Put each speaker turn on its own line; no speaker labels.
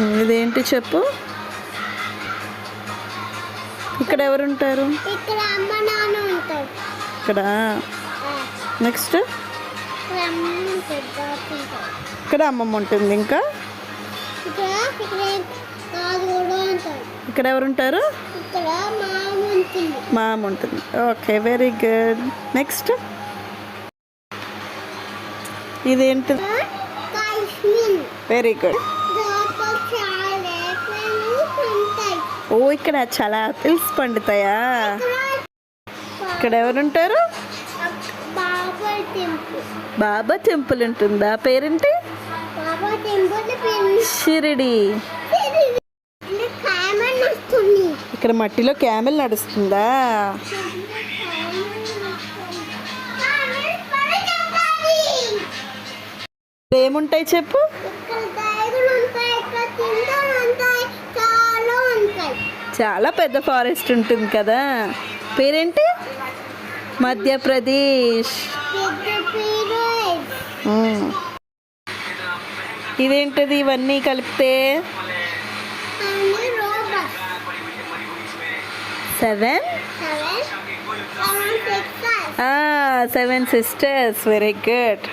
ఇదేంటి చెప్పు? ఇక్కడ ఎవరు ఉంటారు.
ఇక్కడ?
నెక్స్ట్?
ఇక్కడ
అమ్మమ్మ ఉంటుంది ఇంకా?
ఇక్కడ ఇక్కడ తాత కూడా ఉంటారు
ఇక్కడ ఎవరు ఉంటారు
ఇక్కడ మామ ఉంటుంది.
Okay very good. నెక్స్ట్? ఇదేంటి? Very good. ఓ ఇక్కడ చాలా ఆపిల్స్ పండుతాయా? ఇక్కడ ఎవరుంటారు?
బాబా టెంపుల్
బాబా టెంపుల్ ఉంటుందా? పేరేంటి? షిరిడి. ఇక్కడ మట్టిలో క్యామెల్ నడుస్తుందా? ఏముంటాయి చెప్పు?
చాలా
పెద్ద ఫారెస్ట్ ఉంటుంది కదా. పేరేంటి? మధ్యప్రదేశ్. ఇదేంటిది ఇవన్నీ కలిపితే? Seven? Seven sisters. Very good.